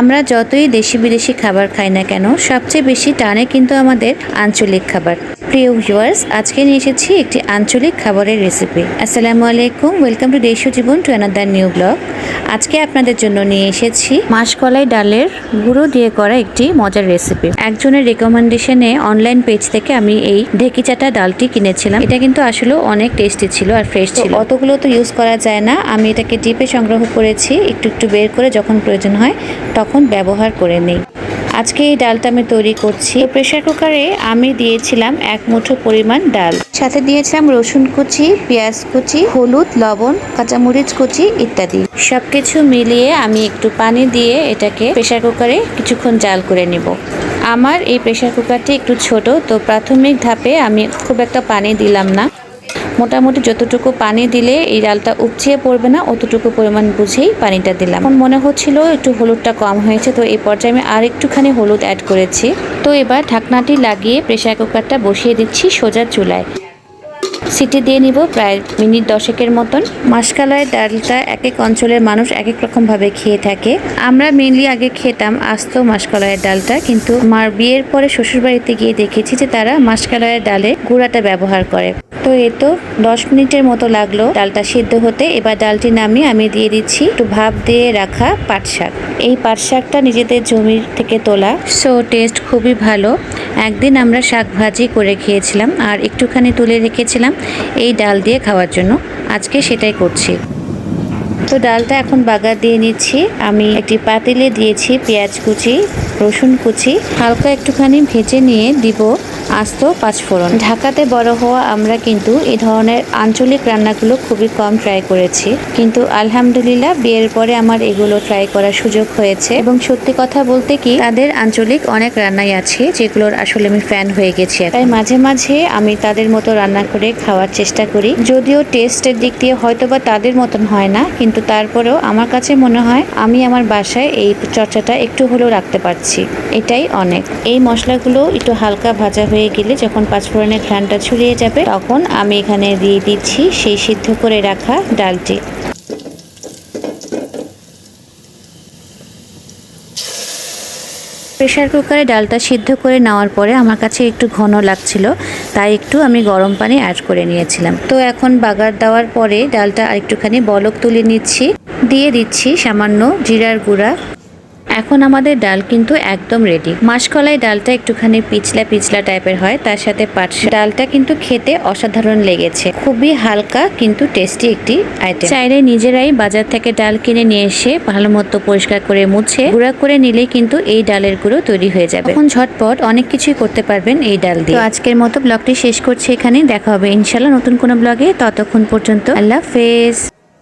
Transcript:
আমরা যতই দেশি বিদেশি খাবার খাই না কেন, সবচেয়ে বেশি টানে কিন্তু আমাদের আঞ্চলিক খাবার। প্রিয় ভিউয়ার্স আজকে নিয়ে এসেছি একটি আঞ্চলিক খাবারের রেসিপি আসসালামু আলাইকুম welcome to Deshiyo Jibon to another new blog আজকে আপনাদের জন্য নিয়ে এসেছি মাসকলাই ডালের গুঁড়ো দিয়ে করা একটি মজার রেসিপি একজনের রেকমেন্ডেশনে অনলাইন পেজ থেকে আমি এই ঢেকি চাটা ডালটি কিনেছিলাম। এটা কিন্তু আসলে অনেক টেস্টি ছিল আর ফ্রেশ ছিল। অতগুলো তো ইউজ করা যায় না। আমি এটাকে ডিপে সংগ্রহ করেছি। একটু একটু বের করে যখন প্রয়োজন হয় তখন ব্যবহার করে নিই। আজকে এই ডালটা আমি তৈরি করছি। প্রেসার কুকারে আমি দিয়েছিলাম এক মুঠো পরিমাণ ডাল। সাথে দিয়েছিলাম রসুন কুচি, পেঁয়াজ কুচি, হলুদ, লবণ, কাঁচামরিচ কুচি ইত্যাদি। সবকিছু মিলিয়ে আমি একটু পানি দিয়ে এটাকে প্রেসার কুকারে কিছুক্ষণ জাল করে নিব। আমার এই প্রেসার কুকারটি একটু ছোট, তো প্রাথমিক ধাপে আমি খুব একটা পানি দিলাম না। মোটামুটি যতটুকু পানি দিলে এই ডালটা উপচিয়ে পড়বে না, অতটুকু পরিমাণ বুঝেই পানিটা দিলাম। এখন মনে হচ্ছিল একটু হলুদটা কম হয়েছে, তো এই পর্যায়ে আমি আর একটুখানি হলুদ অ্যাড করেছি। তো এবার ঢাকনাটি লাগিয়ে প্রেসার কুকারটা বসিয়ে দিচ্ছি সোজা চুলায়। সিটি দিয়ে নিব প্রায় মিনিট দশেকের মতন। মাসকালায় ডালটা এক এক অঞ্চলের মানুষ এক এক রকমভাবে খেয়ে থাকে। আমরা মেনলি আগে খেতাম আস্ত মাসকলাইয়ের ডালটা, কিন্তু মার বিয়ের পরে শ্বশুরবাড়িতে গিয়ে দেখেছি যে তারা মাসকলাইয়ের ডালে গুঁড়াটা ব্যবহার করে। তো এ তো দশ মিনিটের মতো লাগল ডালটা সিদ্ধ হতে। এবার ডালটি নামিয়ে আমি দিয়ে দিচ্ছি একটু ভাপ দিয়ে রাখা পাট শাক। এই পাট শাকটা নিজেদের জমির থেকে তোলা সো টেস্ট খুবই ভালো। একদিন আমরা শাক ভাজি করে খেয়েছিলাম আর একটুখানি তুলে রেখেছিলাম এই ডাল দিয়ে খাওয়ার জন্য। আজকে সেটাই করছি। তো ডালটা এখন বাগার দিয়ে নিচ্ছি। আমি একটি পাতিলে দিয়েছি পেঁয়াজ কুচি, রসুন কুচি। হালকা একটুখানি ভেজে নিয়ে দিব। আস্ত পাঁচফোড়ন। ঢাকাতে বড় হওয়া আমরা কিন্তু এই ধরনের আঞ্চলিক রান্নাগুলো খুবই কম ট্রাই করেছি। কিন্তু আলহামদুলিল্লাহ বিয়ের পরে আমার এগুলো ট্রাই করার সুযোগ হয়েছে। এবং সত্যি কথা বলতে কি, তাদের আঞ্চলিক অনেক রান্নাই আছে যেগুলোর আসলে আমি ফ্যান হয়ে গেছি তাই মাঝে মাঝে আমি তাদের মতো রান্না করে খাওয়ার চেষ্টা করি। যদিও টেস্টের দিক দিয়ে হয়তোবা তাদের মতন হয় না, কিন্তু তারপরেও আমার কাছে মনে হয় আমি আমার বাসায় এই চর্চাটা একটু হলেও রাখতে পারছি। এটাই অনেক। এই মশলাগুলো একটু হালকা ভাজা হয়ে গেলে যখন পাঁচফোড়নের ঘ্রানটা ছড়িয়ে যাবে, তখন আমি এখানে দিয়ে দিচ্ছি সেই সিদ্ধ করে রাখা ডালটি। প্রেশার কুকারে ডালটা সিদ্ধ করে নেওয়ার পরে আমার কাছে একটু ঘন লাগছিল, তাই একটু আমি গরম পানি অ্যাড করে নিয়েছিলাম। তো এখন বাগার দেওয়ার পরে ডালটা আরেকটুখানি বলক তুলে নিচ্ছি। দিয়ে দিচ্ছি সামান্য জিরার গুঁড়া। এখন আমাদের ডাল কিন্তু একদম রেডি মাসকলাই ডালটা একটুখানি পিছলা পিছলা টাইপের হয়, তার সাথে পাট ডালটা কিন্তু খেতে অসাধারণ লেগেছে। খুবই হালকা কিন্তু টেস্টি একটি আইটেম চাইলে নিজেরাই বাজার থেকে ডাল কিনে নিয়ে এসে ভালো মতো পরিষ্কার করে মুছে, গুঁড়া করে নিলে কিন্তু এই ডালের গুঁড়ো তৈরি হয়ে যাবে। এখন ঝটপট অনেক কিছুই করতে পারবেন এই ডাল দিয়ে। আজকের মতো ব্লগটি শেষ করছি এখানে দেখা হবে ইনশাল্লাহ নতুন কোনো ব্লগে। ততক্ষণ পর্যন্ত আল্লাহ হাফেজ।